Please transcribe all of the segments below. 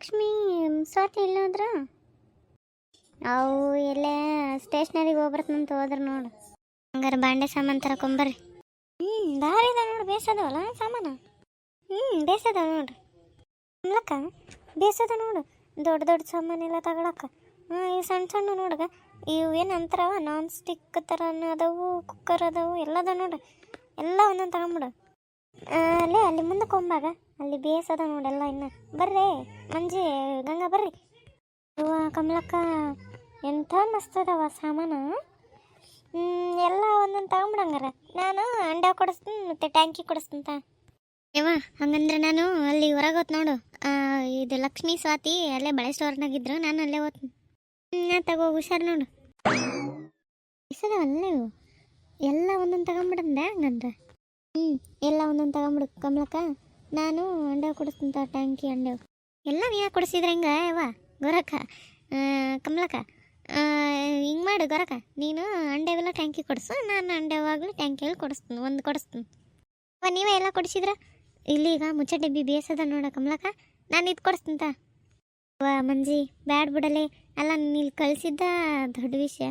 ಲಕ್ಷ್ಮಿ ಸ್ವಾತಿ ಇಲ್ಲ ಹೋದ್ರ ಅವು ಎಲ್ಲೇ ಸ್ಟೇಷ್ನರಿಗೆ ಹೋಗ್ಬರ್ತಂತ ಹೋದ್ರ ನೋಡು. ಹಂಗಾರೆ ಬಾಂಡೆ ಸಾಮಾನು ತರಕೊಂಬರ್ರಿ ಹ್ಞೂ ದಾರಿ ಇದೆ ನೋಡು, ಬೇಸದವಲ್ಲ ಸಾಮಾನು? ಹ್ಞೂ ಬೇಸದ ನೋಡ್ರಿ. ಅಲ್ಲಕ್ಕ ಬೇಸದ ನೋಡು. ದೊಡ್ಡ ದೊಡ್ಡ ಸಾಮಾನೆಲ್ಲ ತಗೊಳಕ್ಕ. ಹಾಂ, ಈ ಸಣ್ಣ ಸಣ್ಣ ನೋಡ್ಗ, ಇವು ಏನು ಅಂತಾರವ? ನಾನ್ ಸ್ಟಿಕ್ ಥರ ಅದಾವು ಕುಕ್ಕರ್ ಅದಾವು, ಎಲ್ಲದ ಅದಾವ ನೋಡು ಎಲ್ಲ ಒಂದೊಂದು ತಗೊಂಬಿಡು ಅಲ್ಲೇ ಅಲ್ಲಿ ಮುಂದಕ್ಕೆ ಹೋಗ್ಬಾಗ ಅಲ್ಲಿ ಬೇಸದ ನೋಡೆಲ್ಲ ಇನ್ನ. ಬರ್ರಿ, ಮಂಜಿ, ಗಂಗಾ ಬರ್ರಿ. ಕಮಲಕ್ಕ, ಎಂಥ ಮಸ್ತ್ ಅದಾವ ಸಾಮಾನು ಎಲ್ಲ ಒಂದೊಂದು ತಗೊಂಬಿಡಂಗಾರ. ನಾನು ಅಂಡ ಕೊಡಿಸ್ತೀನಿ ಮತ್ತೆ ಟ್ಯಾಂಕಿ ಕೊಡಿಸ್ತೀನಿ ಯವ್ವ, ಹಂಗಂದ್ರೆ ನಾನು ಅಲ್ಲಿ ಹೊರಗೆ ಹೋತ್ ನೋಡು. ಇದು ಲಕ್ಷ್ಮೀ ಸ್ವಾತಿ ಅಲ್ಲೇ ಬಳೆ ಸ್ಟೋರ್ನಾಗಿದ್ರು ನಾನು ಅಲ್ಲೇ ಹೋಗ್ತೀನಿ ನಾ ತಗೋ, ಹುಷಾರು ನೋಡು. ಇಸದ ಅಲ್ಲೇ ಎಲ್ಲ ಒಂದೊಂದು ತಗೊಂಬಿಡಂದೆ ಹಂಗಂದ್ರೆ. ಹ್ಞೂ ಎಲ್ಲ ಒಂದೊಂದು ತಗೊಂಬಿಡು, ಕಮಲಕ್ಕ. ನಾನು ಅಂಡ ಕೊಡಿಸ್ತೀನಿ ತಾ ಟ್ಯಾಂಕಿ ಅಂಡೆ. ಎಲ್ಲ ನೀ ಕೊಡಿಸಿದ್ರೆ ಹೆಂಗೆ? ಯವ್ವ ಗೊರಕ್ಕ ಕಮಲಕ್ಕ ಹಿಂಗೆ ಮಾಡು ಗೊರಕ. ನೀನು ಅಂಡೆವೆಲ್ಲ ಟ್ಯಾಂಕಿ ಕೊಡಿಸು, ನಾನು ಅಂಡೆವಾಗಲೂ ಟ್ಯಾಂಕಿಯಲ್ಲಿ ಕೊಡಿಸ್ತೀನಿ, ಒಂದು ಕೊಡಿಸ್ತೀನಿ. ಅವ ನೀವೇ ಎಲ್ಲ ಕೊಡಿಸಿದ್ರ? ಇಲ್ಲಿ ಈಗ ಮುಚ್ಚ ಡಬ್ಬಿ ಬೇಸದ ನೋಡ ಕಮಲಕ್ಕ ನಾನು ಇದು ಕೊಡಿಸ್ತೀನಿ ತಾ ವಾ ಮಂಜಿ, ಬ್ಯಾಡ್ ಬಿಡಲೆ. ಅಲ್ಲ, ನೀನು ಕಳಿಸಿದ್ದ ದೊಡ್ಡ ವಿಷಯ,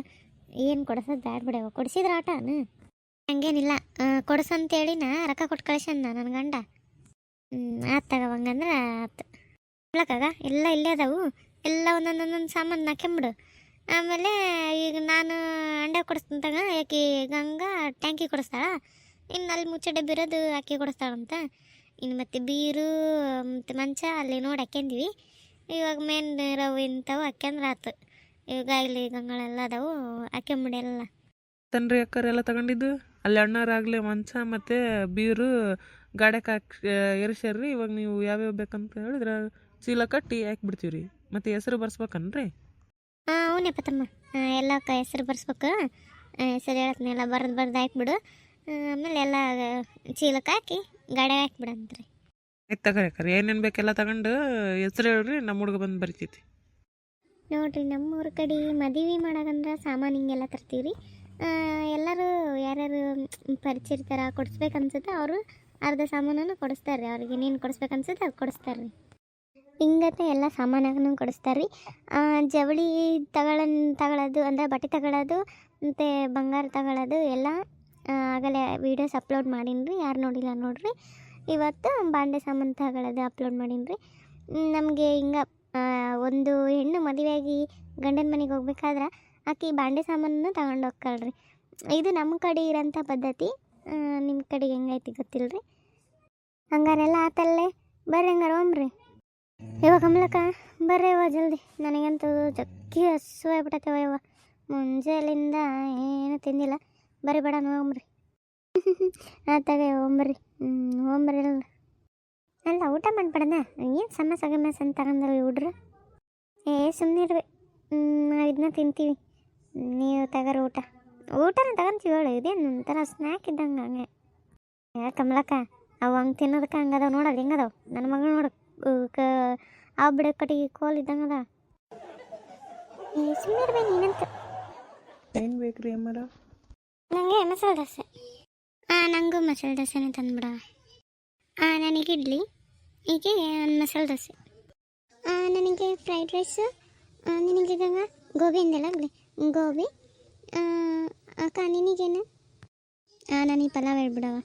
ಏನು ಕೊಡಿಸೋದು ಬ್ಯಾಡ್ ಬಿಡವ ಕೊಡಿಸಿದ್ರ ಆಟನ? ಹಂಗೇನಿಲ್ಲ ಕೊಡಿಸಂತೇಳಿ ನಾ ರೊಕ್ಕ ಕೊಟ್ಟು ಕಳ್ಸಂದ ನನ್ನ ಗಂಡ. ಹ್ಞೂ ಆತು ತಗೋ ಹಂಗಂದ್ರೆ ಆತು. ಕಮಲಕ್ಕಾಗ ಎಲ್ಲ ಇಲ್ಲೇ ಅದಾವು. ಎಲ್ಲ ಒಂದೊಂದು ಒಂದೊಂದು ಸಾಮಾನು ನಾಕೆಂಬಿಡು ಆಮೇಲೆ ಈಗ ನಾನು ಅಂಡೆ ಕೊಡಿಸ್ತೀನಿ ತಗ, ಯಾಕೆ ಗಂಗಾ ಟ್ಯಾಂಕಿ ಕೊಡಿಸ್ತಾಳ. ಇನ್ನು ಅಲ್ಲಿ ಮುಚ್ಚಡೆ ಡಬ್ಬಿ ಇರೋದು ಕೊಡಿಸ್ತಾಳಂತ. ಇನ್ನು ಮತ್ತು ಬೀರು, ಮತ್ತು ಮಂಚ ಅಲ್ಲಿ ನೋಡಿ ಹಾಕ್ಯಂದ್ವಿ. ಇವಾಗ ಮೇನ್ ಇರೋವು ಇಂಥವು ಹಾಕ್ಯಂದ್ರೆ ಆತು. ಇವಾಗ ಇಲ್ಲಿ ಗಂಗಳೆಲ್ಲ ಅದಾವು, ಹಾಕ್ಯಂಬಿಡಿ ಎಲ್ಲ. ತನ್ರಿ ಅಕ್ಕರೆಲ್ಲ ತಗೊಂಡಿದ್ದು? ಅಲ್ಲಿ ಅಣ್ಣಾರಾಗಲಿ ಮಂಚ ಮತ್ತು ಬೀರು ಗಾಡಕ್ಕೆ ಹಾಕಿ ಎರಿಸ್ಯಾರ್ರಿ. ಇವಾಗ ನೀವು ಯಾವ್ಯಾವ ಬೇಕಂತ ಹೇಳಿದ್ರೆ ಚೀಲ ಕಟ್ಟಿ ಹಾಕ್ಬಿಡ್ತೀವಿ ರೀ ಮತ್ತು ಹೆಸರು ಬರ್ಸ್ಬೇಕನ್ರಿ? ಹಾಂ ಅವನೇ ತಮ್ಮ ಎಲ್ಲ ಕ ಹೆಸರು ಬರ್ಸ್ಬೇಕು. ಹೆಸರು ಹೇಳತ್ನೆಲ್ಲ ಬರ್ದು ಬರ್ದು ಹಾಕ್ಬಿಡು ಬಿಡು. ಆಮೇಲೆ ಎಲ್ಲ ಚೀಲಕ್ಕೆ ಹಾಕಿ ಗಾಡಿ ಹಾಕ್ಬಿಡಂತ್ರಿ ಆಯ್ತು ತಗೋರಿ ಅಕ್ಕರ್ ಏನೇನು ಬೇಕೆಲ್ಲ ತಗೊಂಡು ಹೆಸರು ಹೇಳ್ರಿ ನಮ್ಮ ಹುಡುಗ ಬಂದು ಬರಿತೈತಿ. ನೋಡ್ರಿ ನಮ್ಮೂರ ಕಡೆ ಮದುವೆ ಮಾಡೋದಂದ್ರೆ ಸಾಮಾನು ಹಿಂಗೆಲ್ಲ ತರ್ತೀವಿ ರೀ ಎಲ್ಲರೂ ಯಾರ್ಯಾರು ಪರಿಚಿರ್ತಾರ ಕೊಡಿಸ್ಬೇಕು ಅನ್ಸುತ್ತೆ ಅವರು ಅರ್ಧ ಸಾಮಾನನ್ನು ಕೊಡಿಸ್ತಾರೆ ರೀ ಅವ್ರಿಗೆ ಏನೇನು ಕೊಡಿಸ್ಬೇಕನ್ಸುತ್ತೆ ಅದು ಕೊಡಿಸ್ತಾರೆ ರೀ ಹಿಂಗತ್ತೆ ಎಲ್ಲ ಸಾಮಾನನ್ನು ಕೊಡಿಸ್ತಾರೆ ರೀ ಜವಳಿ ತಗೊಳ ತಗೊಳ್ಳೋದು ಅಂದರೆ ಬಟ್ಟೆ ತಗೊಳ್ಳೋದು ಮತ್ತು ಬಂಗಾರ ತಗೊಳ್ಳೋದು ಎಲ್ಲ ಆಗಲೇ ವೀಡಿಯೋಸ್ ಅಪ್ಲೋಡ್ ಮಾಡೀನಿ ರೀ ಯಾರು ನೋಡಿಲ್ಲ ನೋಡಿರಿ. ಇವತ್ತು ಬಾಂಡೆ ಸಾಮಾನು ತಗೊಳ್ಳೋದು ಅಪ್ಲೋಡ್ ಮಾಡೀನಿ ರೀ ನಮಗೆ ಹಿಂಗೆ ಒಂದು ಹೆಣ್ಣು ಮದುವೆಯಾಗಿ ಗಂಡನ ಮನೆಗೆ ಹೋಗ್ಬೇಕಾದ್ರೆ ಆಕಿ ಬಾಂಡೆ ಸಾಮಾನನ್ನು ತಗೊಂಡು ಹೋಗ್ತಾಳ್ರಿ ಇದು ನಮ್ಮ ಕಡೆ ಇರೋಂಥ ಪದ್ಧತಿ. ನಿಮ್ಮ ಕಡೆ ಹೆಂಗೈತಿ ಗೊತ್ತಿಲ್ಲ ರೀ ಹಂಗಾರೆಲ್ಲ ಆತಲ್ಲೇ. ಬರ್ರಿ ಹಂಗಾರ ಹೋಮ್ರಿ. ಇವ ಕಮಲಕ್ಕ, ಬರ್ರಿ ಇವ ಜಲ್ದಿ. ನನಗಂತೂ ಜಗ್ಗಿ ಹಸು ಆಗ್ಬಿಟ್ಟತ್ತವ ಇವ ಮುಂಜಾನೆಯಿಂದ ಏನು ತಿಂದಿಲ್ಲ. ಬರ್ರಿ ಬೇಡ ಹೋಗ್ರಿ ಆತಾಗ ಹೋಗ್ಬರ್ರಿ ಹ್ಞೂ ಓಮ್ರಿ ಅಲ್ಲ ಅಲ್ಲ, ಊಟ ಮಾಡ್ಬೇಡದ ಏನು ಸಮಸ್ಯೆ ಸಮಸ್ಯೆ ಅಂತ ತಗೊಂಡ್ರಿ ಹುಡ್ರು? ಏ ಸುಮ್ಮನಿರ್ರಿ ನಾವು ಇದನ್ನ ತಿಂತೀವಿ. ನೀವು ತಗೋರಿ ಊಟ. ಊಟನ ತಗೊಂತೀವಿ ಹೇಳು ಇದೇನು ಒಂಥರ ಸ್ನ್ಯಾಕ್ ಇದ್ದಂಗೆ ಹಂಗೆ. ಯಾ ಕಮಲಕ್ಕ ಅವು ಹಂಗೆ ತಿನ್ನೋದಕ್ಕೆ ಹಂಗದಾವ ನೋಡಲ್ಲ ಹೆಂಗದಾವ ನನ್ನ ಮಗಳು ನೋಡು ಕ ಆ ಬಿಡೋ ಕಟ್ಟಿಗೆ ಕೋಲ್ ಇದ್ದಂಗೆ ಅದ ಸುಮ್ಮನೆ ನೀನಂತ. ಏನು ಬೇಕು ರೀ ಅಮ್ಮರ? ನನಗೆ ಮಸಾಲೆ ದೋಸೆ. ಹಾಂ ನನಗೂ ಮಸಾಲೆ ದೋಸೆನೇ ತಂದ್ಬಿಡ. ಹಾಂ ನನಗೆ ಇಡ್ಲಿ ಹೀಗೆ ಮಸಾಲೆ ದೋಸೆ. ನನಗೆ ಫ್ರೈಡ್ ರೈಸು ನಿನಗೆ ಗಂಗ ಗೋಬಿ ಅಂದೆಲ್ಲ ಗೋಬಿ. ಅಕ್ಕ ನಿನಗೇನು? ಹಾಂ ನನಗೆ ಪಲಾವ್ ಹೇಳ್ಬಿಡವ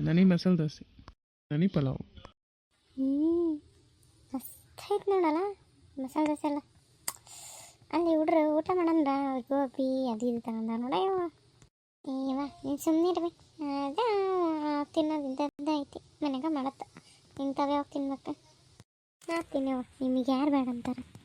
ನನಗೆ ಮಸಾಲೆ ದೋಸೆ ನನಗೆ ಪಲಾವ್. ಹ್ಞೂ ನೋಡಲ್ಲ ಮಸಾಲೆ ದೋಸೆ ಎಲ್ಲ ಅಲ್ಲಿ ಹುಡ್ರು ಊಟ ಮಾಡಂದ್ರ ಗೋಬಿ ಅದು ಇದು ತಗೊಂಡ ನೋಡ ಏವ ನೀನು ಸುಮ್ಮನೆ ಇರ್ಬೇಕು ಅದೇ ತಿನ್ನೋದು ಐತಿ. ಮನೆಗೆ ಮಾಡತ್ತ. ಇಂಥವೇ ಹೋಗಿ ತಿನ್ಬೇಕು? ನಾ ತಿನ್ನವ. ನಿಮಗೆ ಯಾರು ಬೇಡ ಅಂತಾರೆ?